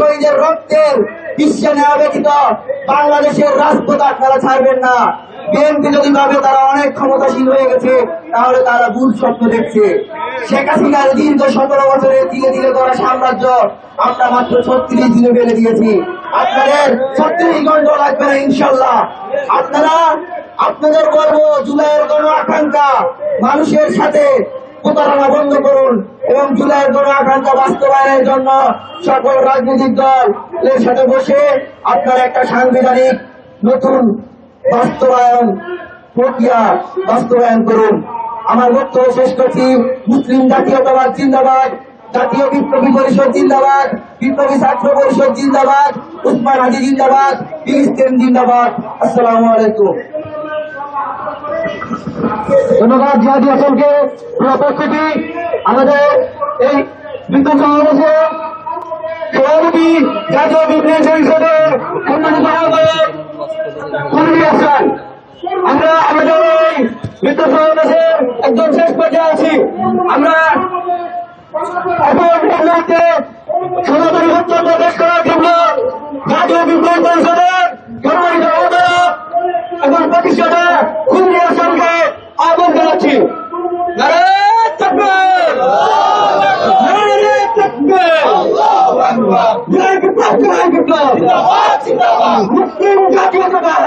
শহীদের রক্তের বিশ্বে নেওয়া ব্যতীত বাংলাদেশের রাজপথ আপনারা ছাড়বেন না। বিএনপি যদি ভাবে তারা অনেক ক্ষমতাসীন হয়ে গেছে, তাহলে তারা ভুল স্বপ্ন দেখছে। শেখ হাসিনার দীর্ঘ সতেরো বছরের ধীরে ধীরে করা সাম্রাজ্য আমরা মাত্র ছত্রিশ দিনে ফেলে দিয়েছি। আপনাদের ছত্রিশ ঘণ্টা লাগবে না, ইনশাল্লাহ। আপনারা, আপনাদের বলব জুলাইয়ের গণ আকাঙ্ক্ষা, মানুষের সাথে প্রতারণা বন্ধ করুন এবং জুলাইয়ের গণ আকাঙ্ক্ষা বাস্তবায়নের জন্য সকল রাজনৈতিক দল এর সাথে বসে আপনারা একটা সাংবিধানিক নতুন বাস্তবায়ন প্রক্রিয়া বাস্তবায়ন করুন। আমার বক্তব্য শেষ করছি। মুসলিম জাতীয়তাবাদ জিন্দাবাদ, জাতীয় বিপ্লবী পরিষদ জিন্দাবাদ, বিপ্লবী ছাত্র পরিষদ জিন্দাবাদ, উসমান হাজি জিন্দাবাদ ফিলিস্তিন জিন্দাবাদ। আসসালামু আলাইকুম। ধন্যবাদ জিয়াদি হাসানকে উপস্থিতি আমাদের এই বিদ্যুৎ সমাবেশে সভাপতি জাতীয় বিপ্লবী পরিষদের সম্মানিত আহ্বায়ক আমরা আমাদের এই বিদ্যুৎ সমাবেশের একদম শেষ পর্যায়ে আছি। আমরা মুহূর্তে সনাতনী প্রকাশ করার জন্য জাতীয় বিপ্লবী পরিষদের সম্মানিত আহ্বায়ক এবং প্রতিষ্ঠাতা কুলবি হাসানকে আহ্বান জানাচ্ছি নারায়ণ তাকবীর! নারায়ণ তাকবীর! জয় বিপ্লব, জয় বিপ্লব! মুসলিম জাতীয়তাবাদ! Energy, energy!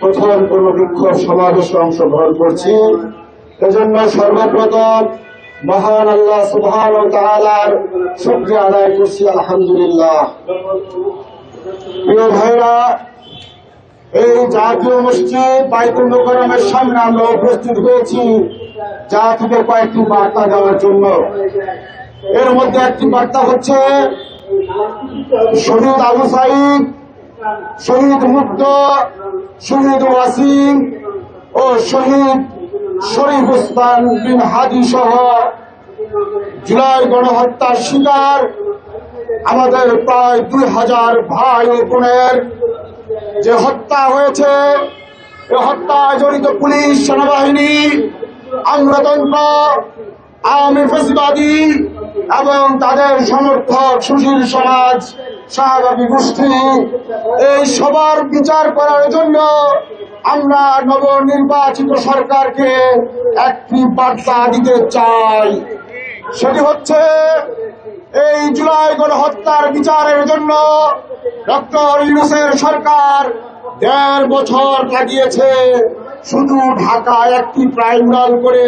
প্রথম কোন বিক্ষোভ সমাবেশে অংশগ্রহণ করছি। এজন্য সর্বপ্রথম মহান আল্লাহ সুবহান ও তাআলার শুকরিয়া আদায় করছি, আলহামদুলিল্লাহ। প্রিয় ভাইরা, এই জাতীয় মসজিদ বাইতুল মোকাররমের সামনে আমরা উপস্থিত হয়েছি জাতিকে কয়েকটি বার্তা দেওয়ার জন্য। এর মধ্যে একটি বার্তা হচ্ছে, শহীদ আবু সাইদ শহীদ মুক্ত, শহীদ ওয়াসিম ও শহীদ শরীফ উসমান বিন হাদি সহ জুলাই গণহত্যার শিকার আমাদের প্রায় দুই হাজার ভাই ও বোনের যে হত্যা হয়েছে, এ হত্যায় জড়িত পুলিশ, সেনাবাহিনী আমলাতন্ত্র আওয়ামী ফেসিবাদী এবং তাদের সমর্থক সুশীল সমাজ, শাহবাগী গোষ্ঠী, এই সবার বিচার করার জন্য আমরা নবনির্বাচিত সরকারকে একটি বার্তা দিতে চাই। সেটি হচ্ছে, এই জুলাই গণহত্যার বিচারের জন্য ডক্টর ইউনুসের সরকার দেড় বছর লাগিয়েছে। শুধু ঢাকায় একটি ট্রাইব্যুনাল করে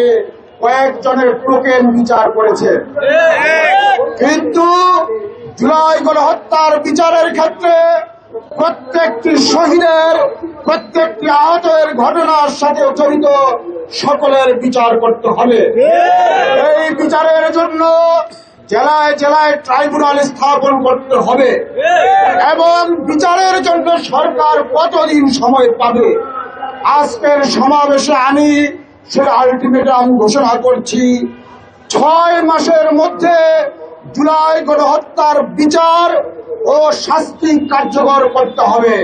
কয়েকজনের টোকেন বিচার করেছে। কিন্তু জুলাই গণহত্যার বিচারের ক্ষেত্রে প্রত্যেকটি শহীদের, প্রত্যেকটি আহতের ঘটনার সাথে জড়িত সকলের বিচার করতে হবে। এই বিচারের জন্য জেলায় জেলায় ট্রাইব্যুনাল স্থাপন করতে হবে। এবং বিচারের জন্য সরকার কতদিন সময় পাবে? আজকের সমাবেশে আমি সে আলটিমেটাম ঘোষণা করছি। ছয় মাসের মধ্যে জুলাই গণহত্যার বিচার ও শাস্তি কার্যকর করতে হবে।